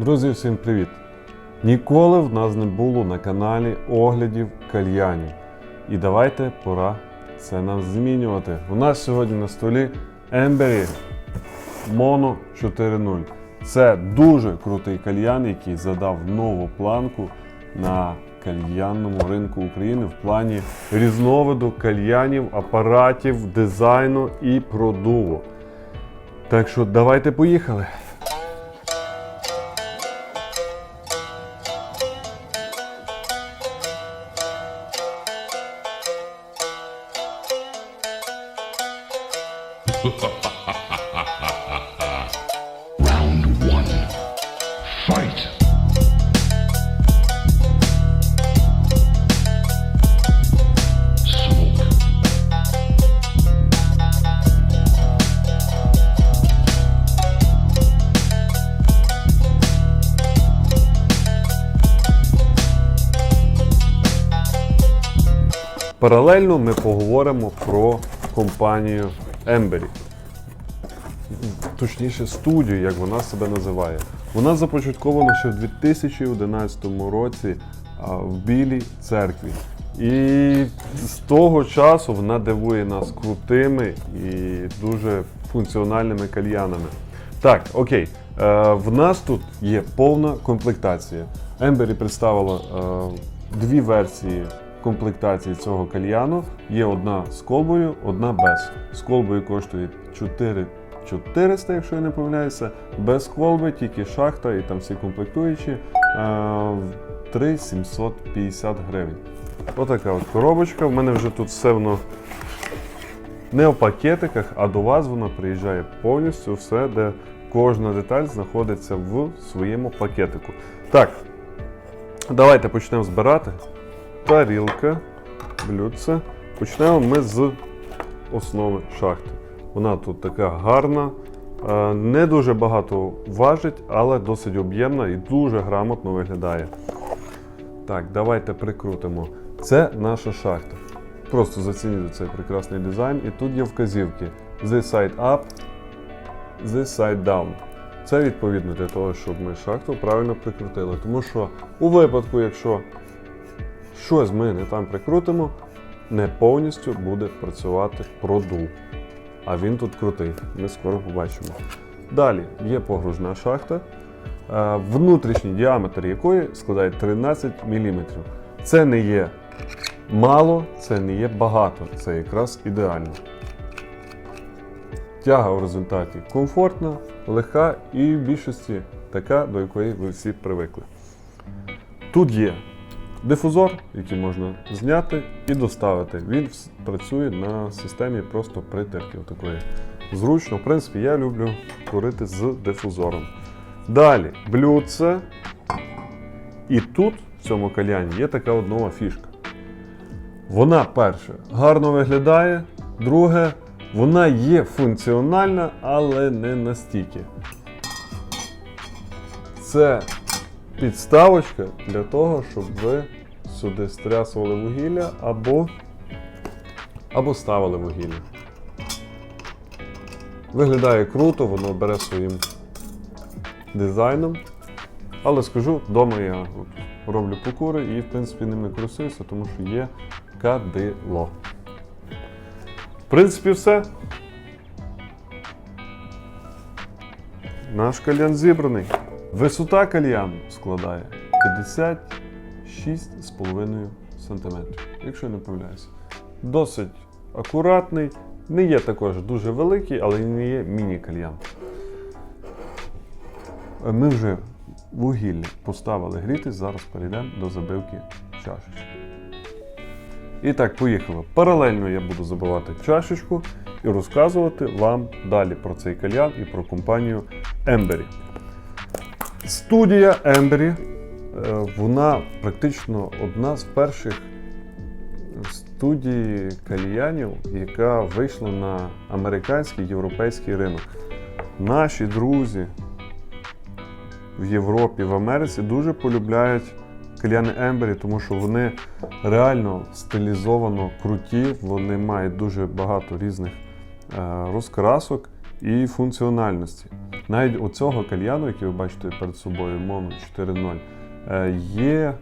Друзі, всім привіт! Ніколи в нас не було на каналі оглядів кальянів. І давайте пора це нам змінювати. У нас сьогодні на столі Ембері Mono 4.0. Це дуже крутий кальян, який задав нову планку на кальянному ринку України в плані різновиду кальянів, апаратів, дизайну і продуву. Так що давайте поїхали. Паралельно ми поговоримо про компанію Ембері. Точніше, студію, як вона себе називає. Вона започаткована ще в 2011 році в Білій церкві. І з того часу вона дивує нас крутими і дуже функціональними кальянами. Так, окей, е, в нас тут є повна комплектація. Ембері представила е, дві версії комплектації цього кальяну. Є одна з колбою, одна без. З колбою коштує 4 400, якщо я не помиляюся, без колби, тільки шахта і там всі комплектуючі. е, 3 750 гривень. Отака от коробочка. В мене вже тут все воно не в пакетиках, а до вас воно приїжджає повністю все, де кожна деталь знаходиться в своєму пакетику. Так, давайте почнемо збирати. Тарілка, блюдце. Почнемо ми з основи шахти. Вона тут така гарна, е, не дуже багато важить, але досить об'ємна і дуже грамотно виглядає. Так, давайте прикрутимо. Це наша шахта. Просто зацініть цей прекрасний дизайн. І тут є вказівки: This side up, this side down. Це відповідно для того, щоб ми шахту правильно прикрутили. Тому що у випадку, якщо щось ми не там прикрутимо, не повністю буде працювати продув. А він тут крутий, ми скоро побачимо. Далі є погружна шахта, е, внутрішній діаметр якої складає 13 мм. Це не є мало, це не є багато, це якраз ідеально. Тяга в результаті комфортна, легка і в більшості така, до якої ви всі привикли. Тут є дифузор, який можна зняти і доставити. Він працює на системі просто притирки. Такої. Зручно, в принципі, я люблю курити з дифузором. Далі блюдце. І тут, в цьому кальяні, є така однова фішка. Вона, перше, гарно виглядає, друге, вона є функціональна, але не настільки. Це підставочка для того, щоб ви сюди стрясували вугілля або, або ставили вугілля. Виглядає круто, воно бере своїм дизайном. Але скажу, вдома я роблю покури і, в принципі, ними користуюся, тому що є кадило. В принципі, все. Наш кальян зібраний. Висота кальяну складає 56,5 см, якщо я не помиляюся. Досить акуратний, не є також дуже великий, але не є міні-кальян. Ми вже вугілля поставили грітись, зараз перейдемо до забивки чашечки. І так, поїхали. Паралельно я буду забивати чашечку і розказувати вам далі про цей кальян і про компанію Ембері. Студія Ембері, вона практично одна з перших студій кальянів, яка вийшла на американський європейський ринок. Наші друзі в Європі, в Америці дуже полюбляють кальяни Ембері, тому що вони реально стилізовано круті, вони мають дуже багато різних е, розкрасок і функціональності. Навіть у цього кальяну, який ви бачите перед собою, Mono 4.0, е, є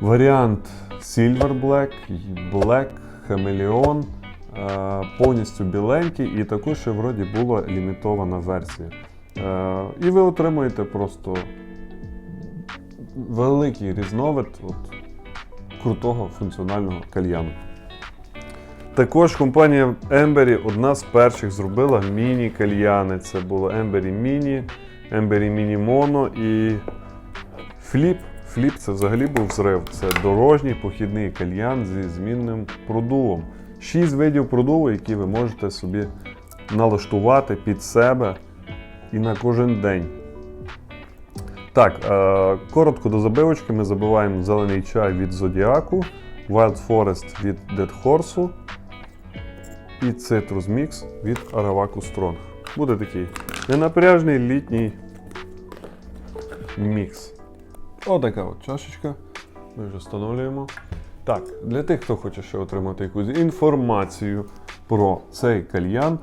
варіант Silver Black, Black, Chameleon, е, повністю біленький, і також ще вроді була лімітована версія. Е, І ви отримуєте просто великий різновид от, крутого функціонального кальяну. Також компанія Ембері одна з перших зробила міні-кальяни. Це було Ембері Міні, Ембері Міні Моно і Фліп. Фліп це взагалі був взрив. Це дорожній похідний кальян зі змінним продувом. Шість видів продуву, які ви можете собі налаштувати під себе і на кожен день. Так, е, коротко до забивочки ми забиваємо зелений чай від Зодіаку, Wild Forest від Dead Horse і Citrus Mix від Aravaku Strong. Буде такий ненапряжний літній мікс. Отака от чашечка. Ми вже встановлюємо. Так, для тих, хто хоче ще отримати якусь інформацію про цей кальян,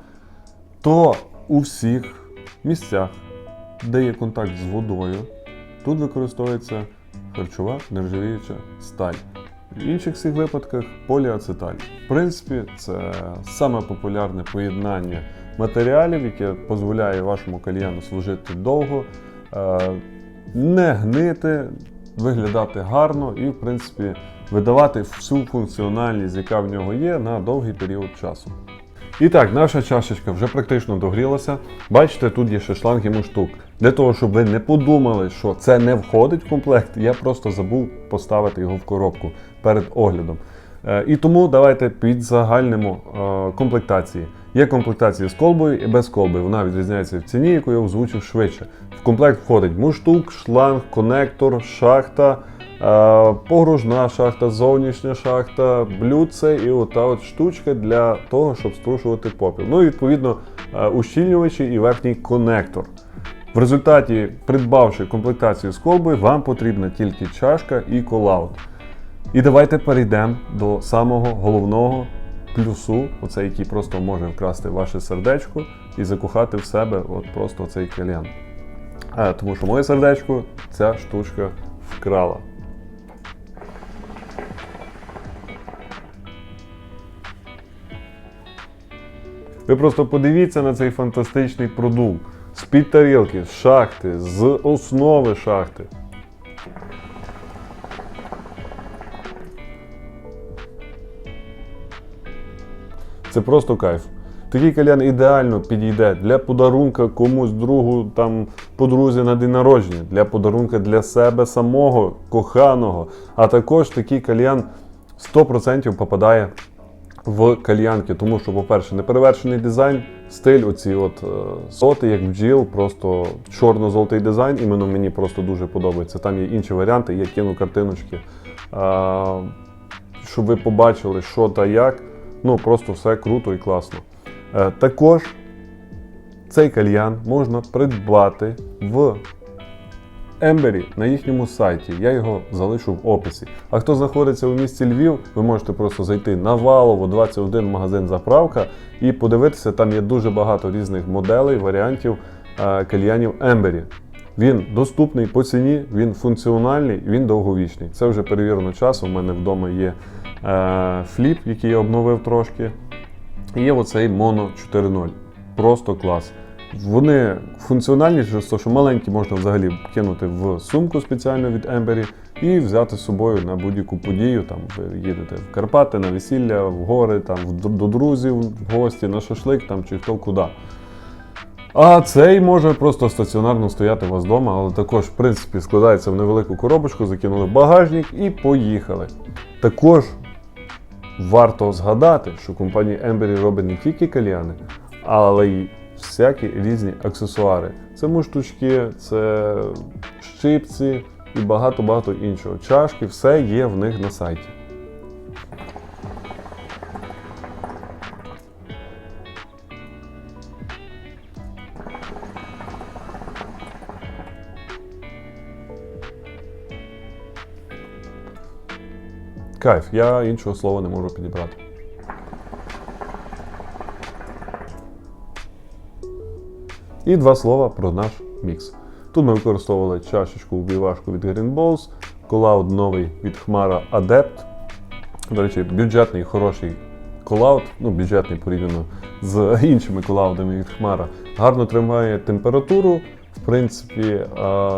то у всіх місцях, де є контакт з водою, тут використовується харчова нержавіюча сталь. В інших всіх випадках поліацеталь. В принципі, це саме популярне поєднання матеріалів, яке дозволяє вашому кальяну служити довго, е, не гнити, виглядати гарно і, в принципі, видавати всю функціональність, яка в нього є, на довгий період часу. І так, наша чашечка вже практично догрілася. Бачите, тут є ще шланг і муштук. Для того, щоб ви не подумали, що це не входить в комплект, я просто забув поставити його в коробку перед оглядом. Е, І тому давайте підзагальнимо е, комплектації. Є комплектації з колбою і без колби. Вона відрізняється в ціні, яку я озвучив швидше. В комплект входить муштук, шланг, конектор, шахта, е, погружна шахта, зовнішня шахта, блюдце і ота от штучка для того, щоб струшувати попіл. Ну і відповідно ущільнювачі і верхній конектор. В результаті, придбавши комплектацію з колбою, вам потрібна тільки чашка і колаут. І давайте перейдемо до самого головного плюсу, оцей, який просто може вкрасти ваше сердечко і закохати в себе от просто цей кальян. Тому що моє сердечко ця штучка вкрала. Ви просто подивіться на цей фантастичний продукт. З-під тарілки, з шахти, з основи шахти. Це просто кайф. Такий кальян ідеально підійде для подарунка комусь другу, там подрузі на день народження, для подарунка для себе самого, коханого. А також такий кальян 100% попадає в кальянки, тому що, по-перше, неперевершений дизайн, стиль, оці от е, соти, як бджіл, просто чорно-золотий дизайн, іменно мені просто дуже подобається. Там є інші варіанти, я кину картиночки, а, щоб ви побачили, що та як. Ну, просто все круто і класно. Е, також цей кальян можна придбати в Ембері на їхньому сайті. Я його залишу в описі. А хто знаходиться у місті Львів, ви можете просто зайти на Валово 21 магазин заправка і подивитися, там є дуже багато різних моделей, варіантів е, кальянів Ембері. Він доступний по ціні, він функціональний, він довговічний. Це вже перевірено часом. У мене вдома є е, фліп, який я обновив трошки. І є оцей Mono 4.0. Просто клас. Вони функціональні через те, що маленькі можна взагалі кинути в сумку спеціально від Ембері і взяти з собою на будь-яку подію. Там ви їдете в Карпати, на весілля, в гори, там до друзів, в гості, на шашлик там чи хто куди. А цей може просто стаціонарно стояти у вас вдома, але також, в принципі, складається в невелику коробочку, закинули в багажник і поїхали. Також варто згадати, що компанія Embury робить не тільки кальяни, але й всякі різні аксесуари. Це муштучки, це щипці і багато-багато іншого. Чашки, все є в них на сайті. Кайф, я іншого слова не можу підібрати. І два слова про наш мікс. Тут ми використовували чашечку обівашку від Green Balls, колауд новий від Хмара Adept. До речі, бюджетний, хороший колауд, ну бюджетний порівняно з іншими колаудами від Хмара. Гарно тримає температуру. В принципі,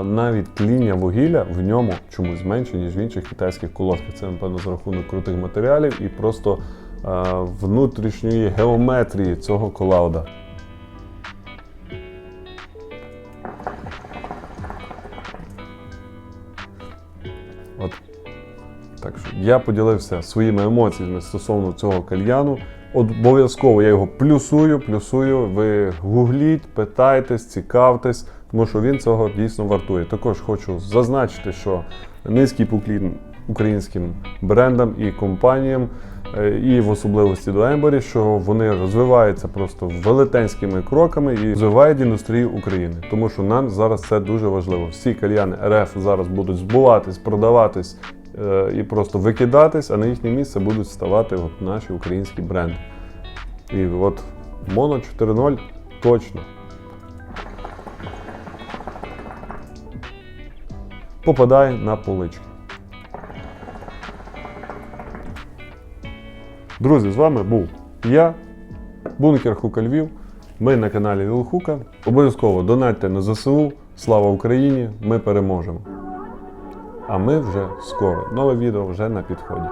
навіть тління вугілля в ньому чомусь менше, ніж в інших китайських колодках. Це, напевно, за рахунок крутих матеріалів і просто внутрішньої геометрії цього колауда. От так що я поділився своїми емоціями стосовно цього кальяну. Обов'язково я його плюсую, плюсую. Ви гугліть, питайтесь, цікавтесь, тому що він цього дійсно вартує. Також хочу зазначити, що низький поклін українським брендам і компаніям, і в особливості до Ембері, що вони розвиваються просто велетенськими кроками і розвивають індустрію України. Тому що нам зараз це дуже важливо. Всі кальяни РФ зараз будуть збуватись, продаватись е, і просто викидатись, а на їхнє місце будуть ставати от наші українські бренди. І от Mono 4.0 точно. Попадає на полички. Друзі, з вами був я, Бункер Хука Львів. Ми на каналі Лілхука. Обов'язково донатьте на ЗСУ. Слава Україні! Ми переможемо. А ми вже скоро. Нове відео вже на підході.